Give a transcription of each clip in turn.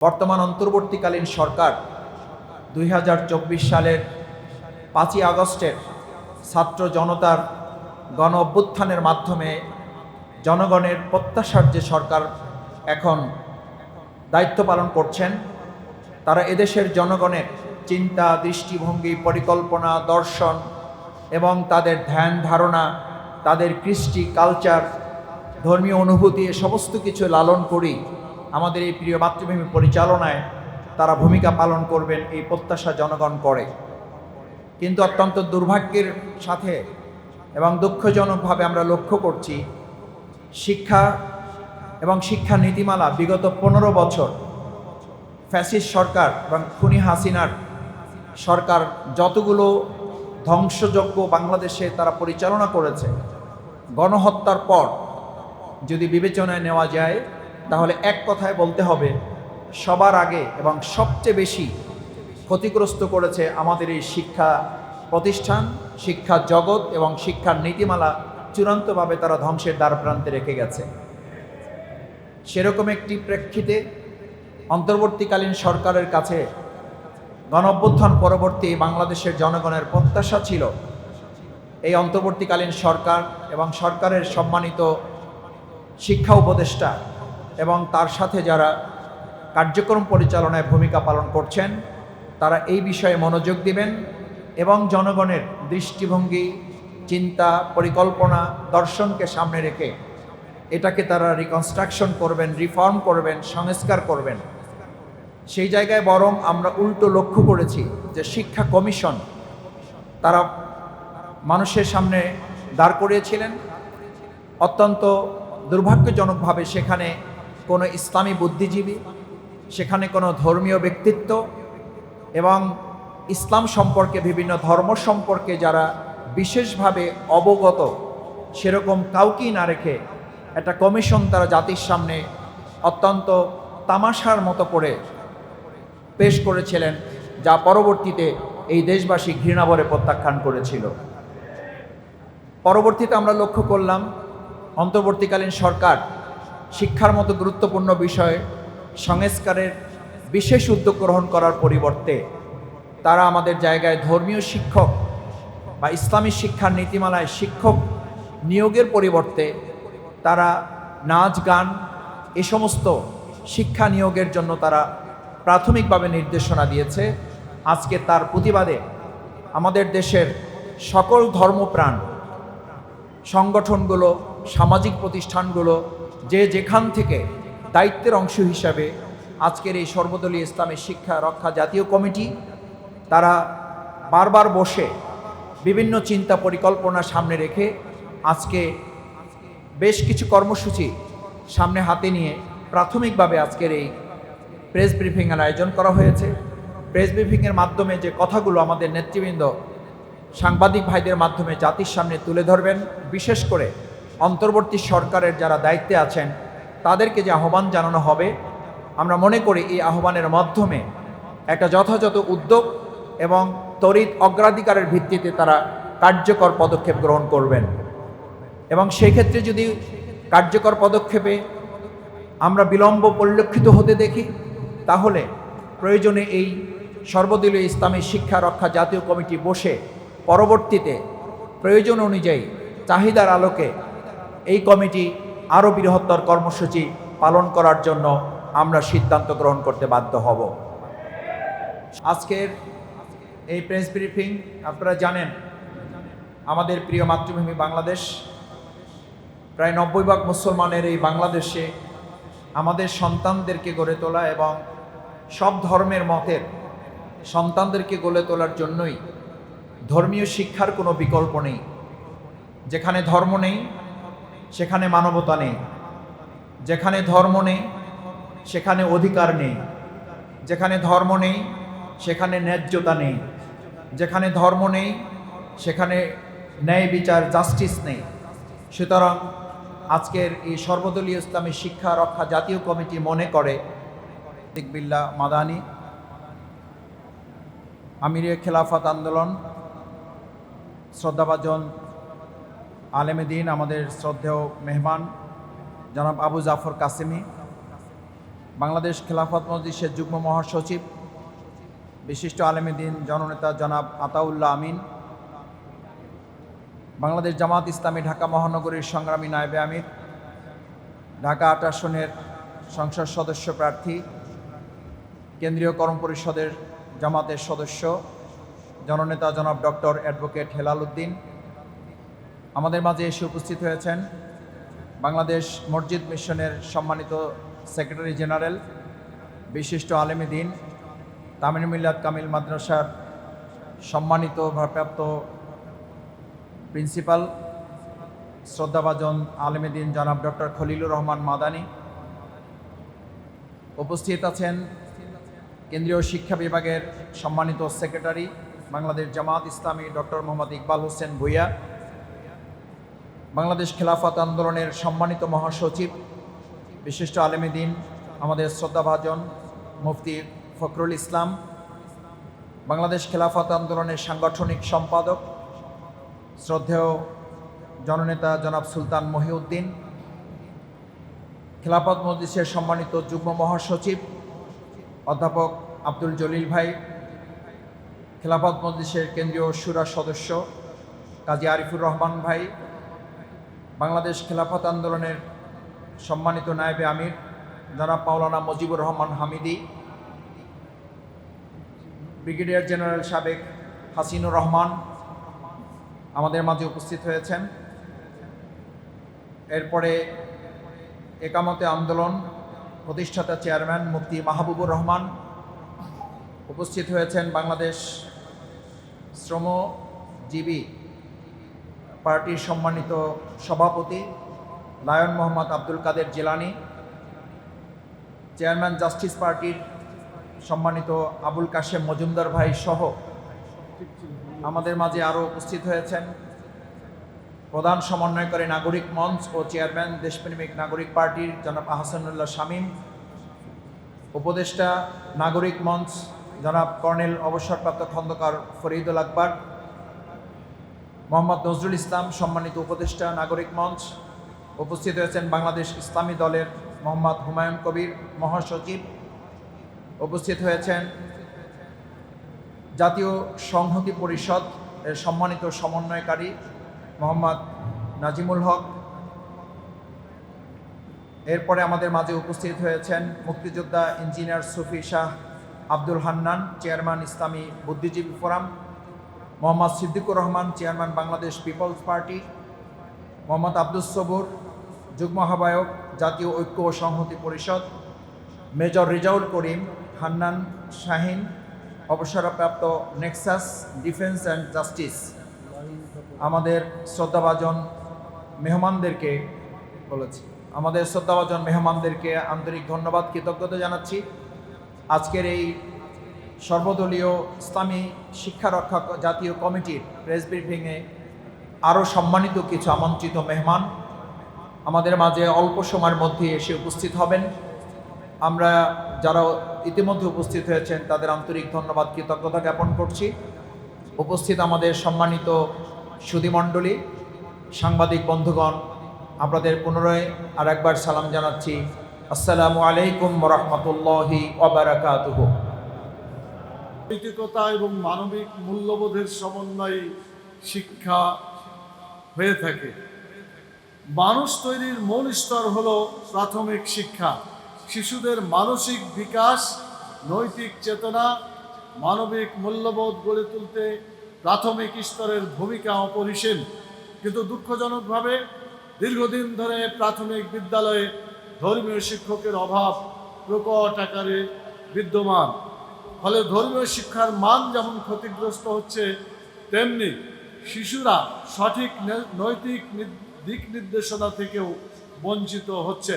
বর্তমান অন্তর্বর্তীকালীন সরকার দুই হাজার চব্বিশ সালের পাঁচই আগস্টের ছাত্র জনতার গণ অভ্যুত্থানের মাধ্যমে জনগণের প্রত্যাশার যে সরকার এখন দায়িত্ব পালন করছেন, তারা এদেশের জনগণের চিন্তা, দৃষ্টিভঙ্গি, পরিকল্পনা, দর্শন এবং তাদের ধ্যান ধারণা, তাদের কৃষ্টি, কালচার, ধর্মীয় অনুভূতি, এ সমস্ত কিছু লালন করি আমাদের এই প্রিয় মাতৃভূমি পরিচালনায় তারা ভূমিকা পালন করবেন, এই প্রত্যাশা জনগণ করে। কিন্তু অত্যন্ত দুর্ভাগ্যের সাথে এবং দুঃখজনকভাবে আমরা লক্ষ্য করছি, শিক্ষা এবং শিক্ষা নীতিমালা বিগত পনেরো বছর ফ্যাসিস সরকার এবং খুনি হাসিনার সরকার যতগুলো ধ্বংসযজ্ঞ বাংলাদেশে তারা পরিচালনা করেছে, গণহত্যার পর যদি বিবেচনায় নেওয়া যায় তাহলে এক কথায় বলতে হবে, সবার আগে এবং সবচেয়ে বেশি ক্ষতিগ্রস্ত করেছে আমাদের এই শিক্ষা প্রতিষ্ঠান, শিক্ষা জগৎ এবং শিক্ষার নীতিমালা চূড়ান্তভাবে তারা ধ্বংসের দ্বার প্রান্তে রেখে গেছে। সেরকম একটি প্রেক্ষিতে অন্তর্বর্তীকালীন সরকারের কাছে গণ অভ্যুত্থান পরবর্তী বাংলাদেশের জনগণের প্রত্যাশা ছিল, এই অন্তর্বর্তীকালীন সরকার এবং সরকারের সম্মানিত শিক্ষা উপদেষ্টা এবং তার সাথে যারা কার্যক্রম পরিচালনায় ভূমিকা পালন করছেন, তারা এই বিষয়ে মনোযোগ দিবেন এবং জনগণের দৃষ্টিভঙ্গি, চিন্তা, পরিকল্পনা, দর্শনকে সামনে রেখে এটাকে তারা রিকনস্ট্রাকশন করবেন রিফর্ম করবেন, সংস্কার করবেন। সেই জায়গায় বরং আমরা উল্টো লক্ষ্য করেছি যে শিক্ষা কমিশন তারা মানুষের সামনে দাঁড় করিয়েছিলেন। অত্যন্ত দুর্ভাগ্যজনকভাবে সেখানে কোনো ইসলামী বুদ্ধিজীবী, সেখানে কোনো ধর্মীয় ব্যক্তিত্ব এবং ইসলাম সম্পর্কে বিভিন্ন ধর্ম সম্পর্কে যারা বিশেষভাবে অবগত, সেরকম কাউকেই না রেখে একটা কমিশন তারা জাতির সামনে অত্যন্ত তামাশার মতো করে পেশ করেছিলেন, যা পরবর্তীতে এই দেশবাসী ঘৃণাভরে প্রত্যাখ্যান করেছিল। পরবর্তীতে আমরা লক্ষ্য করলাম, অন্তর্বর্তীকালীন সরকার শিক্ষার মতো গুরুত্বপূর্ণ বিষয়ে, সংস্কারের বিশেষ উদ্যোগ গ্রহণ করার পরিবর্তে তারা আমাদের জায়গায় ধর্মীয় শিক্ষক বা ইসলামী শিক্ষার নীতিমালায় শিক্ষক নিয়োগের পরিবর্তে তারা নাচ, গান এ সমস্ত শিক্ষা নিয়োগের জন্য তারা প্রাথমিকভাবে নির্দেশনা দিয়েছে। আজকে তার প্রতিবাদে আমাদের দেশের সকল ধর্মপ্রাণ, সংগঠনগুলো, সামাজিক প্রতিষ্ঠানগুলো যে যেখান থেকে দায়িত্বের অংশ হিসাবে আজকের এই সর্বদলীয় ইসলামী শিক্ষা রক্ষা জাতীয় কমিটি, তারা বারবার বসে বিভিন্ন চিন্তা পরিকল্পনা সামনে রেখে আজকে বেশ কিছু কর্মসূচি সামনে হাতে নিয়ে প্রাথমিকভাবে আজকের এই প্রেস ব্রিফিংয়ের আয়োজন করা হয়েছে। প্রেস ব্রিফিংয়ের মাধ্যমে যে কথাগুলো আমাদের নেতৃবৃন্দ সাংবাদিক ভাইদের মাধ্যমে জাতির সামনে তুলে ধরবেন, বিশেষ করে অন্তর্বর্তী সরকারের যারা দায়িত্বে আছেন, তাদেরকে যে আহ্বান জানানো হবে, আমরা মনে করি এই আহ্বানের মাধ্যমে একটা যথাযথ উদ্যোগ এবং তড়িৎ অগ্রাধিকারের ভিত্তিতে তারা কার্যকর পদক্ষেপ গ্রহণ করবেন। এবং সেই ক্ষেত্রে যদি কার্যকর পদক্ষেপে আমরা বিলম্ব পরিলক্ষিত হতে দেখি, তাহলে প্রয়োজনে এই সর্বদলীয় ইসলামী শিক্ষা রক্ষা জাতীয় কমিটি বসে পরবর্তীতে প্রয়োজন অনুযায়ী চাহিদার আলোকে এই কমিটি আরও বৃহত্তর কর্মসূচি পালন করার জন্য আমরা সিদ্ধান্ত গ্রহণ করতে বাধ্য হব। আজকের এই প্রেস ব্রিফিং, আপনারা জানেন, আমাদের প্রিয় মাতৃভূমি বাংলাদেশ। প্রায় নব্বই ভাগ মুসলমানের এই বাংলাদেশে আমাদের সন্তানদেরকে গড়ে তোলা এবং সব ধর্মের মতের সন্তানদেরকে গড়ে তোলার জন্যই ধর্মীয় শিক্ষার কোনো বিকল্প নেই। যেখানে ধর্ম নেই সেখানে মানবতা নেই। যেখানে ধর্ম নেই, সেখানে অধিকার নেই। যেখানে ধর্ম নেই, সেখানে ন্যায্যতা নেই। যেখানে ধর্ম নেই, সেখানে ন্যায় বিচার জাস্টিস নেই। সুতরাং আজকের এই সর্বদলীয় ইসলামী শিক্ষা রক্ষা জাতীয় কমিটি মনে করে বিল্লা মাদানি, আমিরে খেলাফত আন্দোলন, শ্রদ্ধাভাজন আলেমেদিন আমাদের শ্রদ্ধেয় মেহমান, জনাব আবু জাফর কাসেমি, বাংলাদেশ খেলাফত মজলিসের যুগ্ম মহাসচিব, বিশিষ্ট আলেমীদিন জননেতা জনাব আতাউল্লাহ আমিন, বাংলাদেশ জামাত ইসলামী ঢাকা মহানগরীর সংগ্রামী নায়েবে আমির, ঢাকা আট আসনের সংসদ সদস্য প্রার্থী, কেন্দ্রীয় কর্ম পরিষদের জামাতের সদস্য, জননেতা জনাব ডক্টর অ্যাডভোকেট হেলাল উদ্দিন আমাদের মাঝে এসে উপস্থিত হয়েছেন বাংলাদেশ মসজিদ মিশনের সম্মানিত সেক্রেটারি জেনারেল, বিশিষ্ট আলেমী দিন তামিল মিল্লাত কামিল মাদ্রাসার সম্মানিত ভারপ্রাপ্ত প্রিন্সিপাল, শ্রদ্ধাভাজন আলেমী দিন জনাব ডক্টর খলিলুর রহমান মাদানি। উপস্থিত আছেন কেন্দ্রীয় শিক্ষা বিভাগের সম্মানিত সেক্রেটারি, বাংলাদেশ জামাত ইসলামী ডক্টর মোহাম্মদ ইকবাল হোসেন ভুইয়া। বাংলাদেশ খেলাফত আন্দোলনের সম্মানিত মহাসচিব, বিশিষ্ট আলেমী দিন, আমাদের শ্রদ্ধাভাজন মুফতি ফখরুল ইসলাম, বাংলাদেশ খেলাফত আন্দোলনের সাংগঠনিক সম্পাদক, শ্রদ্ধেয় জননেতা জনাব সুলতান মহিউদ্দিন, খেলাফত মজলিসের সম্মানিত যুগ্ম মহাসচিব, অধ্যাপক আব্দুল জলিল ভাই, খেলাফত মজলিসের কেন্দ্রীয় সুরা সদস্য কাজী আরিফুর রহমান ভাই বাংলাদেশ খেলাফত আন্দোলনের সম্মানিত নায়েবে আমির জনাব পাওলানা মজিবুর রহমান হামিদি, ব্রিগেডিয়ার জেনারেল সাবেক হাসিনুর রহমান আমাদের মাঝে উপস্থিত হয়েছেন। এরপরে একামতে আন্দোলন প্রতিষ্ঠাতা চেয়ারম্যান মুফতি মাহবুবুর রহমান উপস্থিত হয়েছেন বাংলাদেশ শ্রমজীবী পার্টির সম্মানিত সভাপতি Lion Mohammad Abdul Kader Jilani, chairman Justice পার্টির সম্মানিত আবুল কাশেম মজুমদার ভাই সহ আমাদের মাঝে আরও উপস্থিত হয়েছেন। প্রধান সমন্বয়কারী নাগরিক মঞ্চ ও চেয়ারম্যান দেশপ্রেমিক নাগরিক পার্টির জনাব আহসানুল্লাহ শামীম, উপদেষ্টা নাগরিক মঞ্চ জনাব কর্নেল অবসরপ্রাপ্ত খন্দকার ফরিদুল আকবর মোহাম্মদ নজরুল ইসলাম সম্মানিত উপদেষ্টা, নাগরিক মঞ্চ। উপস্থিত হয়েছেন বাংলাদেশ ইসলামী দলের মোহাম্মদ হুমায়ুন কবির মহাসচিব। উপস্থিত হয়েছেন জাতীয় সংহতি পরিষদ এর সম্মানিত সমন্বয়কারী মোহাম্মদ নাজিমুল হক। এরপরে আমাদের মাঝে উপস্থিত হয়েছেন মুক্তিযোদ্ধা ইঞ্জিনিয়ার সুফি শাহ আব্দুল হান্নান, চেয়ারম্যান ইসলামী বুদ্ধিজীবী forum. Mohammad Siddiqur Rahman, chairman Bangladesh people's party, Mohammad Abdus Sabur, যুগ্ম আহ্বায়ক, জাতীয় ঐক্য ও সংহতি পরিষদ, মেজর রিজাউল করিম, হান্নান শাহিন, অবসরপ্রাপ্ত নেক্সাস ডিফেন্স অ্যান্ড জাস্টিস। আমাদের শ্রদ্ধাভাজন মেহমানদেরকে বলেছি। আমাদের শ্রদ্ধাভাজন মেহমানদেরকে আন্তরিক ধন্যবাদ, কৃতজ্ঞতা জানাচ্ছি। আজকের এই সর্বদলীয় ইসলামী শিক্ষা রক্ষা জাতীয় কমিটির প্রেস ব্রিফিংয়ে আরও সম্মানিত কিছু আমন্ত্রিত মেহমান। আমাদের মাঝে অল্প সময়ের মধ্যে এসে উপস্থিত হবেন। আমরা যারা ইতিমধ্যে উপস্থিত হয়েছেন, তাদের আন্তরিক ধন্যবাদ, কৃতজ্ঞতা জ্ঞাপন করছি। উপস্থিত আমাদের সম্মানিত সুধীমণ্ডলী সাংবাদিক বন্ধুগণ, আপনাদের পুনরায় আর একবার সালাম জানাচ্ছি। আসসালামু আলাইকুম রহমতুল্লাহি ওবরাকাতুহ নৈতিকতা এবং মানবিক মূল্যবোধের সমন্বয়ে শিক্ষা হয়ে থাকে। মানুষ তৈরির মূল স্তর হল প্রাথমিক শিক্ষা। শিশুদের মানসিক বিকাশ, নৈতিক চেতনা, মানবিক মূল্যবোধ গড়ে তুলতে প্রাথমিক স্তরের ভূমিকা অপরিসীম। কিন্তু দুঃখজনকভাবে দীর্ঘদিন ধরে প্রাথমিক বিদ্যালয়ে ধর্মীয় শিক্ষকের অভাব প্রকট আকারে বিদ্যমান। ফলে ধর্মীয় শিক্ষার মান যেমন ক্ষতিগ্রস্ত হচ্ছে, তেমনি শিশুরা সঠিক নৈতিক দিক নির্দেশনা থেকেও বঞ্চিত হচ্ছে।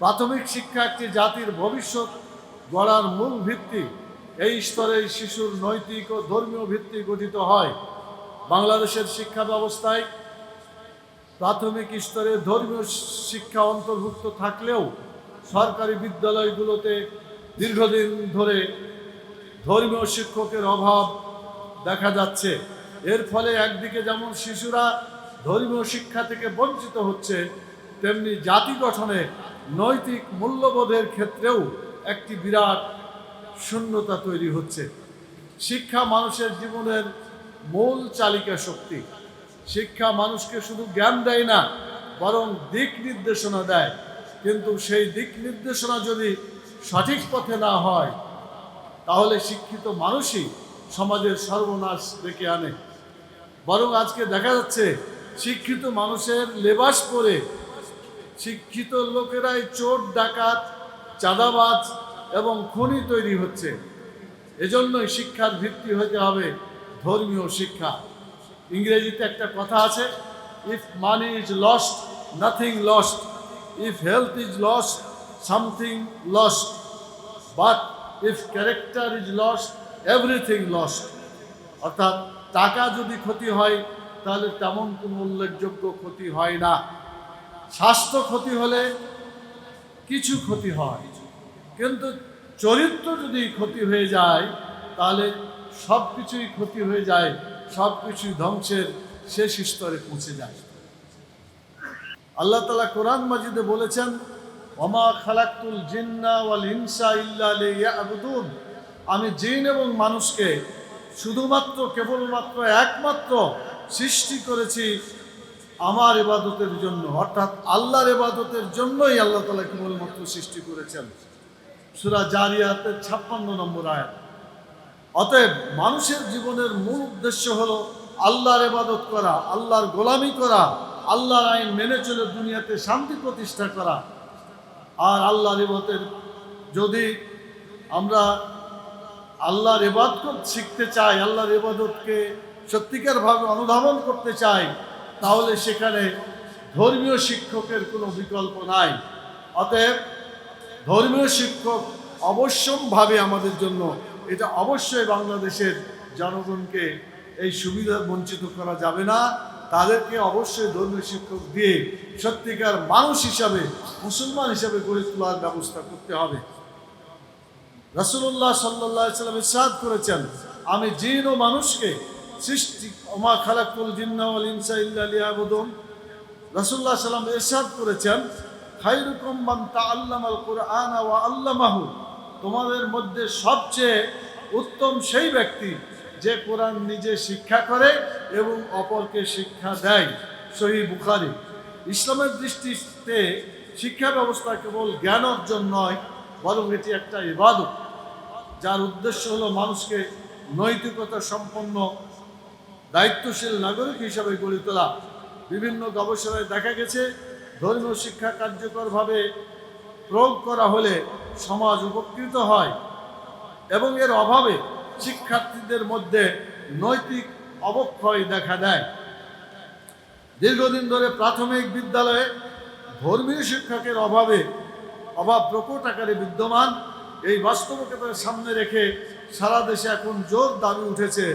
প্রাথমিক শিক্ষা একটি জাতির ভবিষ্যৎ গড়ার মূল ভিত্তি। এই স্তরে শিশুর নৈতিক ও ধর্মীয় ভিত্তি গঠিত হয়। বাংলাদেশের শিক্ষা ব্যবস্থায় প্রাথমিক স্তরে ধর্মীয় শিক্ষা অন্তর্ভুক্ত থাকলেও সরকারি বিদ্যালয়গুলোতে দীর্ঘদিন ধরে ধর্মীয় শিক্ষকের অভাব দেখা যাচ্ছে। এর ফলে একদিকে যেমন শিশুরা ধর্মীয় শিক্ষা থেকে বঞ্চিত হচ্ছে, তেমনি জাতি গঠনে নৈতিক মূল্যবোধের ক্ষেত্রেও একটি বিরাট শূন্যতা তৈরি হচ্ছে। শিক্ষা মানুষের জীবনের মূল চালিকা শক্তি। শিক্ষা মানুষকে শুধু জ্ঞান দেয় না, বরং দিক নির্দেশনা দেয়। কিন্তু সেই দিক নির্দেশনা যদি সঠিক পথে না হয় তাহলে শিক্ষিত মানুষই সমাজের সর্বনাশ ডেকে আনে। বরং আজকে দেখা যাচ্ছে শিক্ষিত মানুষের লেবাস পরে শিক্ষিত লোকেরাই চোর, ডাকাত, চাঁদাবাজ এবং খনি তৈরি হচ্ছে। এজন্যই শিক্ষার ভিত্তি হতে হবে ধর্মীয় শিক্ষা। ইংরেজিতে একটা কথা আছে if money is lost nothing lost if health is lost something lost but if character is lost everything lost অর্থাৎ টাকা যদি ক্ষতি হয়, তাহলে তেমন কোনো উল্লেখযোগ্য ক্ষতি হয় না। স্বাস্থ্য ক্ষতি হলে কিছু ক্ষতি হয়। কিন্তু চরিত্র যদি ক্ষতি হয়ে যায়, তাহলে সব কিছুই ক্ষতি হয়ে যায় সব কিছুই ধ্বংসের শেষ স্তরে পৌঁছে যায়। আল্লাহ তালা কোরআন মাজিদে বলেছেন ইল্লা আমি জিন এবং মানুষকে শুধুমাত্র, কেবলমাত্র একমাত্র সৃষ্টি করেছি আমার এবাদতের জন্য। অর্থাৎ আল্লাহর এবাদতের জন্যই আল্লাহ তালা কেবলমাত্র সৃষ্টি করেছেন। সুরা জারিয়াতের ছাপ্পান্ন নম্বর আয়াত। অতএব মানুষের জীবনের মূল উদ্দেশ্য হলো আল্লাহর এবাদত করা, আল্লাহর গোলামি করা, আল্লাহর আইন মেনে চলে দুনিয়াতে শান্তি প্রতিষ্ঠা করা। আর আল্লাহর ইবাদতের, যদি আমরা আল্লাহর ইবাদত শিখতে চাই, আল্লাহর ইবাদতকে সত্যিকারভাবে অনুধাবন করতে চাই, তাহলে সেখানে ধর্মীয় শিক্ষকের কোনো বিকল্প নাই। অতএব ধর্মীয় শিক্ষক অবশ্যমভাবে আমাদের জন্য এটা অবশ্যই বাংলাদেশের জনগণকে এই সুবিধা বঞ্চিত করা যাবে না। তাদেরকে অবশ্যই ধর্মীয় শিক্ষক দিয়ে সত্যিকার মানুষ হিসাবে, মুসলমান হিসাবে গড়ে তোলার ব্যবস্থা করতে হবে। রাসুল্লাহ সাল্লাহ সাল্লাম ইসাদ করেছেন, আমি জিন ও মানুষকে সৃষ্টি, ওমা খালাকুল জিন্নাওয়াল ইনসা ইল্লা লিয়াবুদুন। রাসুল্লাহ সাল্লাম ইরশাদ করেছেন, খাইরুকুম মান তাআল্লামাল কুরআন ওয়া আল্লামাহু। তোমাদের মধ্যে সবচেয়ে উত্তম সেই ব্যক্তি যে কোরআন নিজে শিক্ষা করে এবং অপরকে শিক্ষা দেয়। সহি বুখারি। ইসলামের দৃষ্টিতে শিক্ষা ব্যবস্থা কেবল জ্ঞান অর্জন নয়, বরং এটি একটা ইবাদত। যার উদ্দেশ্য হলো মানুষকে নৈতিকতা সম্পন্ন, দায়িত্বশীল নাগরিক হিসাবে গড়ে তোলা। বিভিন্ন গবেষণায় দেখা গেছে, ধর্মীয় শিক্ষা কার্যকরভাবে প্রয়োগ করা হলে সমাজ উপকৃত হয় এবং এর অভাবে শিক্ষার্থীদের মধ্যে নৈতিক অবক্ষয় দেখা দেয়। দীর্ঘদিন ধরে প্রাথমিক বিদ্যালয়ে ধর্মীয় শিক্ষকের অভাবে, অভাব প্রকট আকারে বিদ্যমান। এই বাস্তবতার সামনে রেখে সারা দেশে এখন জোর দাবি উঠেছে,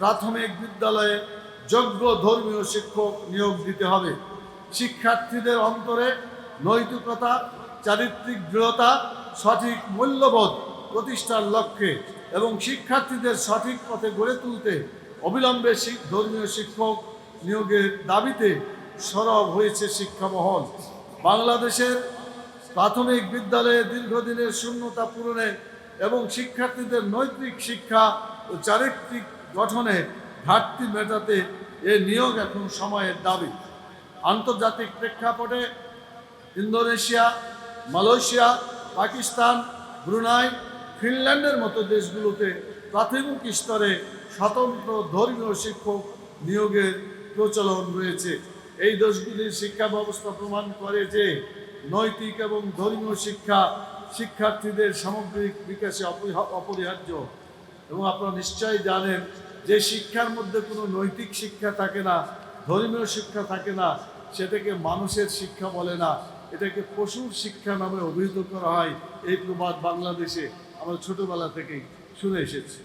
প্রাথমিক বিদ্যালয়ে যোগ্য ধর্মীয় শিক্ষক নিয়োগ দিতে হবে। শিক্ষার্থীদের অন্তরে নৈতিকতা, চারিত্রিক দৃঢ়তা, সঠিক মূল্যবোধ প্রতিষ্ঠার লক্ষ্যে এবং শিক্ষার্থীদের সঠিক পথে গড়ে তুলতে অবিলম্বে ধর্মীয় শিক্ষক নিয়োগের দাবিতে সরব হয়েছে শিক্ষা মহল। বাংলাদেশের প্রাথমিক বিদ্যালয়ে দীর্ঘদিনের শূন্যতা পূরণে এবং শিক্ষার্থীদের নৈতিক শিক্ষা ও চারিত্রিক গঠনে ঘাটতি মেটাতে এ নিয়োগ এখন সময়ের দাবি। আন্তর্জাতিক প্রেক্ষাপটে ইন্দোনেশিয়া, মালয়েশিয়া, পাকিস্তান, ব্রুনাই, ফিনল্যান্ডের মতো দেশগুলোতে প্রাথমিক স্তরে স্বতন্ত্র ধর্মীয় শিক্ষক নিয়োগের প্রচলন রয়েছে। এই দেশগুলির শিক্ষা ব্যবস্থা প্রমাণ করে যে নৈতিক এবং ধর্মীয় শিক্ষা শিক্ষার্থীদের সামগ্রিক বিকাশে অপরিহার্য। এবং আপনারা নিশ্চয়ই জানেন যে শিক্ষার মধ্যে কোনো নৈতিক শিক্ষা থাকে না, ধর্মীয় শিক্ষা থাকে না, সেটাকে মানুষের শিক্ষা বলে না। এটাকে পশুর শিক্ষা নামে অভিহিত করা হয়। এই প্রবাদ বাংলাদেশে আমরা ছোটবেলা থেকেই শুনে এসেছি।